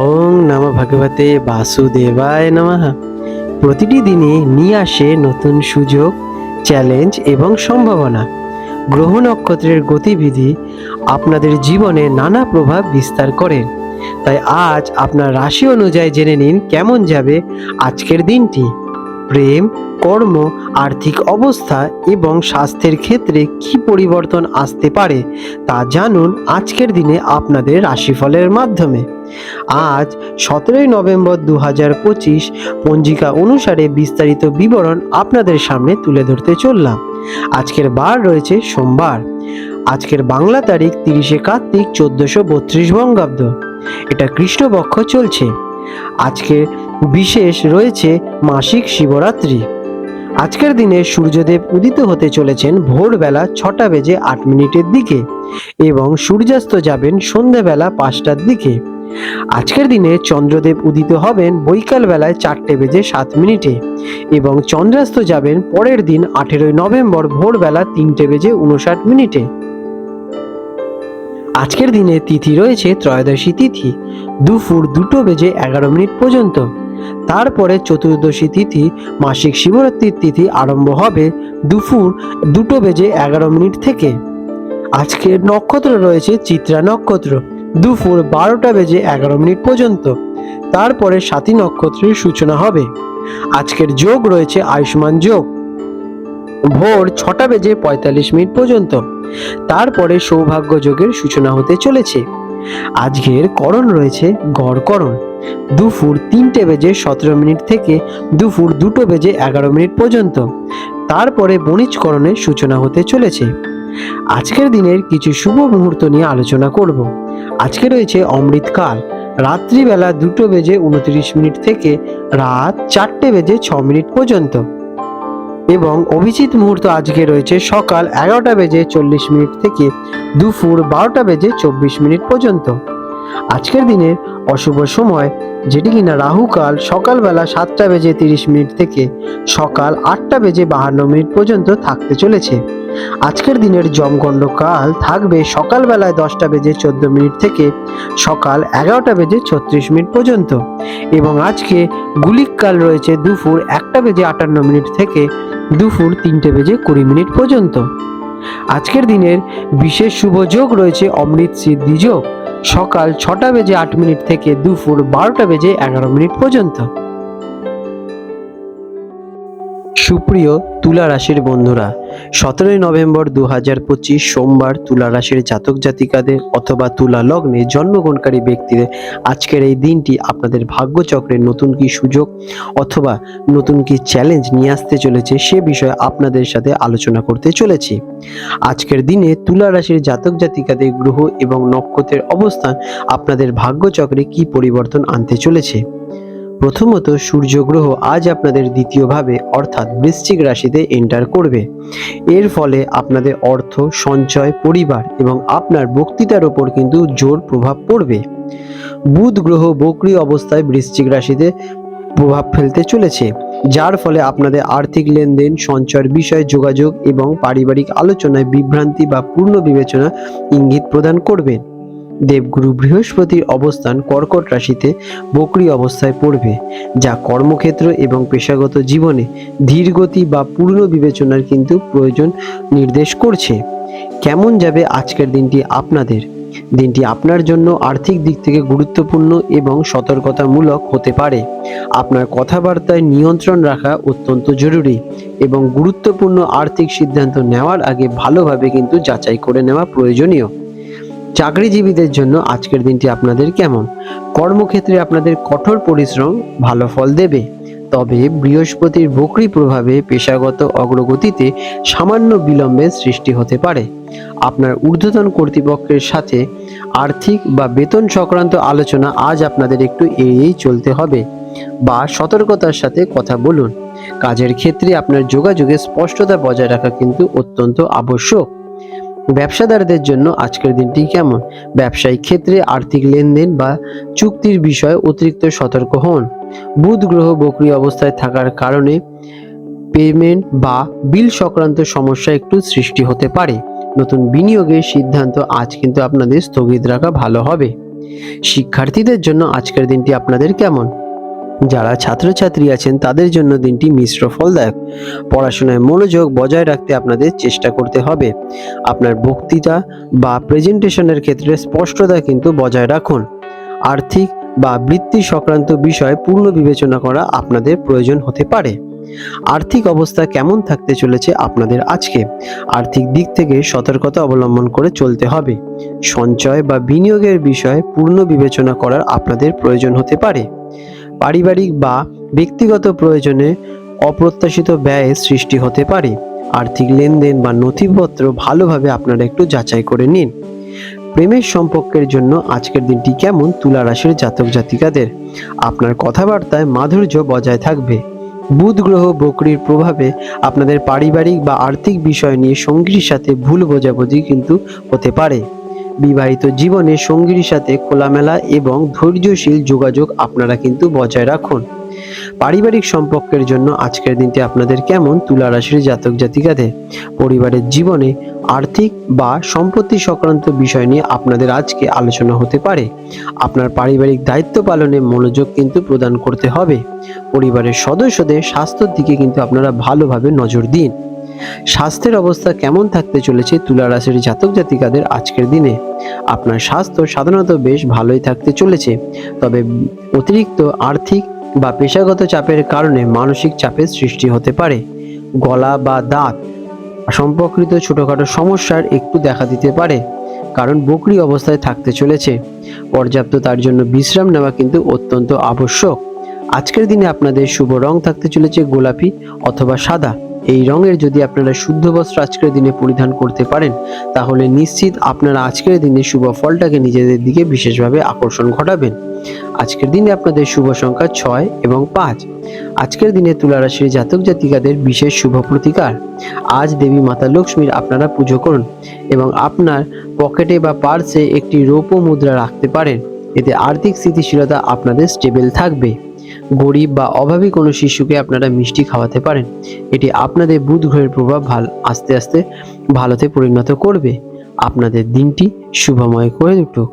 ওং নম ভগবতে বাসুদেবায় নমঃ। প্রতিটি দিনে নিয়ে আসে নতুন সুযোগ, চ্যালেঞ্জ এবং সম্ভাবনা। গ্রহ নক্ষত্রের গতিবিধি আপনাদের জীবনে নানা প্রভাব বিস্তার করে। তাই আজ আপনার রাশি অনুযায়ী জেনে নিন কেমন যাবে আজকের দিনটি। প্রেম, কর্ম, আর্থিক অবস্থা এবং স্বাস্থ্যের ক্ষেত্রে কি পরিবর্তন আসতে পারে তা জানুন আজকের দিনে আপনাদের রাশিফলের মাধ্যমে। আজ সতেরোই নভেম্বর দু হাজার পঁচিশ পঞ্জিকা অনুসারে বিস্তারিত বিবরণ আপনাদের সামনে তুলে ধরতে চললাম। আজকের বার রয়েছে সোমবার। আজকের বাংলা তারিখ তিরিশে কার্তিক চোদ্দশো বত্রিশ বঙ্গাব্দ। এটা কৃষ্ণপক্ষ চলছে। আজকে বিশেষ রয়েছে মাসিক শিবরাত্রি। আজকের দিনে সূর্যদেব উদিত হতে চলেছেন ভোরবেলা ছটা বেজে আট মিনিটের দিকে এবং সূর্যাস্ত যাবেন সন্ধেবেলা পাঁচটার দিকে। আজকের দিনে চন্দ্রদেব উদিত হবেন বৈকাল বেলায় চারটে বেজে সাত মিনিটে এবং চন্দ্রাস্ত যাবেন পরের দিন আঠেরোই নভেম্বর ভোরবেলা তিনটে বেজে উনষাট মিনিটে। আজকের দিনে তিথি রয়েছে ত্রয়োদশী তিথি, দুপুর দুটো বেজে এগারো মিনিট পর্যন্ত। তারপরে চতুর্দশী তিথি, মাসিক শিবরাত্রির তিথি আরম্ভ হবে দুপুর দুটো বেজে এগারো মিনিট থেকে। আজকের নক্ষত্র রয়েছে চিত্রা নক্ষত্র। দুপুর বারোটা বেজে এগারো মিনিট পর্যন্ত। তারপরে সাথী নক্ষত্রের সূচনা হবে। আজকের যোগ রয়েছে আয়ুষ্মান যোগ। ভোর ছটা বেজে পঁয়তাল্লিশ মিনিট পর্যন্ত। তারপরে সৌভাগ্য যোগের সূচনা হতে চলেছে। আজকের করণ রয়েছে গড়করণ দুপুর তিনটে বেজে সতেরো মিনিট থেকে দুপুর দুটো বেজে এগারো মিনিট পর্যন্ত। তারপরে বণিজকরণের সূচনা হতে চলেছে। আজকের দিনের কিছু শুভ মুহূর্ত নিয়ে আলোচনা করব। আজকে রয়েছে অমৃতকাল। রাত্রিবেলা দুটো বেজে উনত্রিশ মিনিট থেকে রাত চারটে বেজে ছ মিনিট পর্যন্ত। এবং অভিজিৎ মুহূর্ত আজকে রয়েছে সকাল এগারোটা বেজে চল্লিশ মিনিট থেকে দুপুর বারোটা বেজে চব্বিশ মিনিট পর্যন্ত। আজকের দিনের অশুভ সময়, যেটি কিনা রাহুকাল সকালবেলা সাতটা বেজে তিরিশ মিনিট থেকে সকাল আটটা বেজে বাহান্ন মিনিট পর্যন্ত থাকতে চলেছে। আজকের দিনের জমগণ্ড কাল থাকবে সকালবেলায় দশটা বেজে চোদ্দ মিনিট থেকে সকাল এগারোটা বেজে ছত্রিশ মিনিট পর্যন্ত। এবং আজকে গুলিক কাল রয়েছে দুপুর একটা বেজে আটান্ন মিনিট থেকে দুপুর তিনটে বেজে কুড়ি মিনিট পর্যন্ত। আজকের দিনের বিশেষ শুভ যোগ রয়েছে অমৃত সিদ্ধি যোগ। সকাল ছটা বেজে আট মিনিট থেকে দুপুর বারোটা বেজে এগারো মিনিট পর্যন্ত। সুপ্রিয় তুলা রাশির বন্ধুরা, সতেরোই নভেম্বর দু হাজার পঁচিশ সোমবার তুলা রাশির জাতক জাতিকাদের অথবা তুলা লগ্নে জন্মগ্রহণকারী ব্যক্তিদের আজকের এই দিনটি আপনাদের ভাগ্যচক্রের নতুন কি সুযোগ অথবা নতুন কি চ্যালেঞ্জ নিয়ে আসতে চলেছে সে বিষয়ে আপনাদের সাথে আলোচনা করতে চলেছি। আজকের দিনে তুলা রাশির জাতক জাতিকাদের গ্রহ এবং নক্ষত্রের অবস্থান আপনাদের ভাগ্যচক্রে কি পরিবর্তন আনতে চলেছে? প্রথমত সূর্যগ্রহ আজ আপনাদের দ্বিতীয়ভাবে, অর্থাৎ বৃশ্চিক রাশিতে এন্টার করবে। এর ফলে আপনাদের অর্থ, সঞ্চয়, পরিবার এবং আপনার বক্তৃতার ওপর কিন্তু জোর প্রভাব পড়বে। বুধ গ্রহ বক্রি অবস্থায় বৃশ্চিক রাশিতে প্রভাব ফেলতে চলেছে, যার ফলে আপনাদের আর্থিক লেনদেন, সঞ্চয়ের বিষয়ে যোগাযোগ এবং পারিবারিক আলোচনায় বিভ্রান্তি বা পূর্ণ বিবেচনা ইঙ্গিত প্রদান করবে। দেবগুরু বৃহস্পতির অবস্থান কর্কট রাশিতে বকরি অবস্থায় পড়বে, যা কর্মক্ষেত্র এবং পেশাগত জীবনে ধীরগতি বা পূর্ণ বিবেচনার কিন্তু প্রয়োজন নির্দেশ করছে। কেমন যাবে আজকের দিনটি আপনাদের? দিনটি আপনার জন্য আর্থিক দিক থেকে গুরুত্বপূর্ণ এবং সতর্কতামূলক হতে পারে। আপনার কথাবার্তায় নিয়ন্ত্রণ রাখা অত্যন্ত জরুরি এবং গুরুত্বপূর্ণ আর্থিক সিদ্ধান্ত নেওয়ার আগে ভালোভাবে কিন্তু যাচাই করে নেওয়া প্রয়োজনীয়। চাকরিজীবীদের জন্য আজকের দিনটি আপনাদের কেমন? কর্মক্ষেত্রে আপনাদের কঠোর পরিশ্রম ভালো ফল দেবে। তবে বৃহস্পতির বকরি প্রভাবে পেশাগত অগ্রগতিতে সামান্য বিলম্বের সৃষ্টি হতে পারে। আপনার ঊর্ধ্বতন কর্তৃপক্ষের সাথে আর্থিক বা বেতন সংক্রান্ত আলোচনা আজ আপনাদের একটু এড়িয়েই চলতে হবে বা সতর্কতার সাথে কথা বলুন। কাজের ক্ষেত্রে আপনার যোগাযোগে স্পষ্টতা বজায় রাখা কিন্তু অত্যন্ত আবশ্যক। ব্যবসাদারদের জন্য আজকের দিনটি কেমন? ব্যবসায়িক ক্ষেত্রে আর্থিক লেনদেন বা চুক্তির বিষয়ে অতিরিক্ত সতর্ক হন। বুধ গ্রহ বকরি অবস্থায় থাকার কারণে পেমেন্ট বা বিল সংক্রান্ত সমস্যা একটু সৃষ্টি হতে পারে। নতুন বিনিয়োগের সিদ্ধান্ত আজ কিন্তু আপনাদের স্থগিত রাখা ভালো হবে। শিক্ষার্থীদের জন্য আজকের দিনটি আপনাদের কেমন? যারা ছাত্রছাত্রী আছেন, তাদের জন্য দিনটি মিশ্র ফলদায়ক। পড়াশোনায় মনোযোগ বজায় রাখতে আপনাদের চেষ্টা করতে হবে। আপনার বক্তৃতা বা প্রেজেন্টেশনের ক্ষেত্রে স্পষ্টতা কিন্তু বজায় রাখুন। আর্থিক বা বৃত্তি সংক্রান্ত বিষয় পূর্ণ বিবেচনা করা আপনাদের প্রয়োজন হতে পারে। আর্থিক অবস্থা কেমন থাকতে চলেছে আপনাদের আজকে? আর্থিক দিক থেকে সতর্কতা অবলম্বন করে চলতে হবে। সঞ্চয় বা বিনিয়োগের বিষয়ে পূর্ণ বিবেচনা করার আপনাদের প্রয়োজন হতে পারে। পারিবারিক বা ব্যক্তিগত প্রয়োজনে অপ্রত্যাশিত ব্যয়ের সৃষ্টি হতে পারে। আর্থিক লেনদেন বা নথিপত্র ভালোভাবে আপনারা একটু যাচাই করে নিন। প্রেমের সম্পর্কের জন্য আজকের দিনটি কেমন তুলা রাশির জাতক জাতিকাদের? আপনার কথাবার্তায় মাধুর্য বজায় থাকবে। বুধ গ্রহ বকরির প্রভাবে আপনাদের পারিবারিক বা আর্থিক বিষয় নিয়ে সঙ্গীর সাথে ভুল বোঝাবুঝি কিন্তু হতে পারে। বিবাহিত জীবনে সঙ্গীর সাথে খোলামেলা এবং ধৈর্যশীল যোগাযোগ আপনারা কিন্তু বজায় রাখুন। পারিবারিক সম্পর্কের জন্য আজকের দিনটি আপনাদের কেমন তুলা রাশির জাতক জাতিকাদের? পরিবারের জীবনে আর্থিক বা সম্পত্তি সংক্রান্ত বিষয় নিয়ে আপনাদের আজকে আলোচনা হতে পারে। আপনার পারিবারিক দায়িত্ব পালনে মনোযোগ কিন্তু প্রদান করতে হবে। পরিবারের সদস্যদের স্বাস্থ্যের দিকে কিন্তু আপনারা ভালোভাবে নজর দিন। স্বাস্থ্যের অবস্থা কেমন থাকতে চলেছে তুলা রাশির জাতক জাতিকাদের আজকের দিনে? আপনার স্বাস্থ্য সাধারণত বেশ ভালোই থাকতে চলেছে, তবে অতিরিক্ত আর্থিক বা পেশাগত চাপের কারণে মানসিক চাপের সৃষ্টি হতে পারে। গলা বা দাঁত সম্পর্কিত ছোটোখাটো সমস্যার একটু দেখা দিতে পারে, কারণ বকরি অবস্থায় থাকতে চলেছে। পর্যাপ্ত তার জন্য বিশ্রাম নেওয়া কিন্তু অত্যন্ত আবশ্যক। আজকের দিনে আপনাদের শুভ রং থাকতে চলেছে গোলাপি অথবা সাদা। এই রঙের যদি আপনারা শুদ্ধ বস্ত্র আজকের দিনে পরিধান করতে পারেন, তাহলে নিশ্চিত আপনারা আজকের দিনে শুভ ফলটাকে নিজেদের দিকে বিশেষভাবে আকর্ষণ ঘটাবেন। আজকের দিনে আপনাদের শুভ সংখ্যা ছয় এবং পাঁচ। আজকের দিনে তুলা রাশির জাতক জাতিকাদের বিশেষ শুভ প্রতিকার। আজ দেবী মাতা লক্ষ্মীর আপনারা পুজো করুন এবং আপনার পকেটে বা পার্সে একটি রৌপ্য মুদ্রা রাখতে পারেন। এতে আর্থিক স্থিতিশীলতা আপনাদের স্টেবল থাকবে। গরিব বা অভাবী কোনো শিশুকে আপনারা মিষ্টি খাওয়াতে পারেন। এটি আপনাদের বুধ গ্রহের প্রভাব ভালো আস্তে আস্তে ভালোতে পরিণত করবে। আপনাদের দিনটি শুভময় করে উঠুক।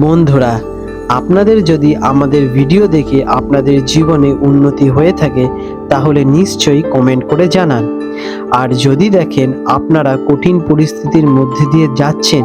বন্ধুরা, আপনাদের যদি আমাদের ভিডিও দেখে আপনাদের জীবনে উন্নতি হয়ে থাকে, তাহলে নিশ্চয়ই কমেন্ট করে জানান। আর যদি দেখেন আপনারা কঠিন পরিস্থিতির মধ্যে দিয়ে যাচ্ছেন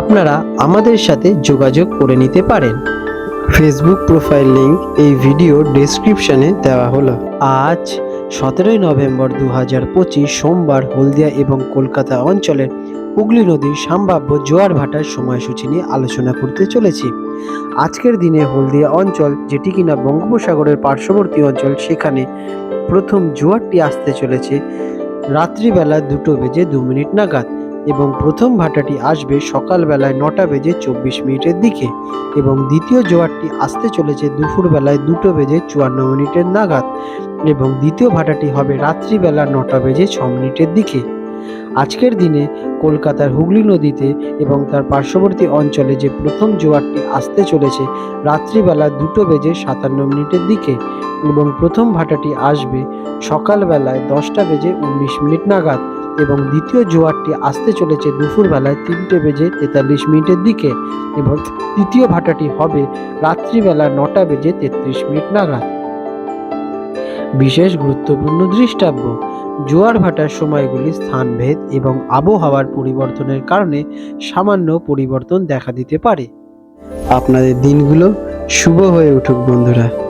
আপনারা আমাদের সাথে যোগাযোগ করে নিতে পারেন। ফেসবুক প্রোফাইল লিংক এই ভিডিও ডেসক্রিপশনে দেওয়া হলো। আজ সতেরোই নভেম্বর দু হাজার পঁচিশ সোমবার হলদিয়া এবং কলকাতা অঞ্চলের হুগলি নদীর সম্ভাব্য জোয়ার ভাটার সময়সূচি নিয়ে আলোচনা করতে চলেছি। আজকের দিনে হলদিয়া অঞ্চল, যেটি কিনা বঙ্গোপসাগরের পার্শ্ববর্তী অঞ্চল, সেখানে প্রথম জোয়ারটি আসতে চলেছে রাত্রিবেলা দুটো বেজে দু মিনিট নাগাদ। এবং প্রথম ভাটাটি আসবে সকালবেলায় নটা বেজে চব্বিশ মিনিটের দিকে এবং দ্বিতীয় জোয়ারটি আসতে চলেছে দুপুরবেলায় দুটো বেজে চুয়ান্ন মিনিটের নাগাদ এবং দ্বিতীয় ভাটাটি হবে রাত্রিবেলা নটা বেজে ছ মিনিটের দিকে। আজকের দিনে কলকাতার হুগলি নদীতে এবং তার পার্শ্ববর্তী অঞ্চলে যে প্রথম জোয়ারটি আসতে চলেছে রাত্রিবেলা দুটো বেজে সাতান্ন মিনিটের দিকে এবং প্রথম ভাটাটি আসবে সকালবেলায় দশটা বেজে উনিশ মিনিট নাগাদ। এবং দ্বিতীয় জোয়ারটি আসতে চলেছে দুপুরবেলায় তিনটে বেজে তেতাল্লিশ মিনিটের দিকে এবং তৃতীয় ভাটাটি হবে রাত্রিবেলা নটা বেজে তেত্রিশ মিনিট নাগাদ। বিশেষ গুরুত্বপূর্ণ দৃষ্টাব্য, জোয়ার ভাটার সময়গুলি স্থানভেদ এবং আবহাওয়ার পরিবর্তনের কারণে সামান্য পরিবর্তন দেখা দিতে পারে। আপনাদের দিনগুলো শুভ হয়ে উঠুক বন্ধুরা।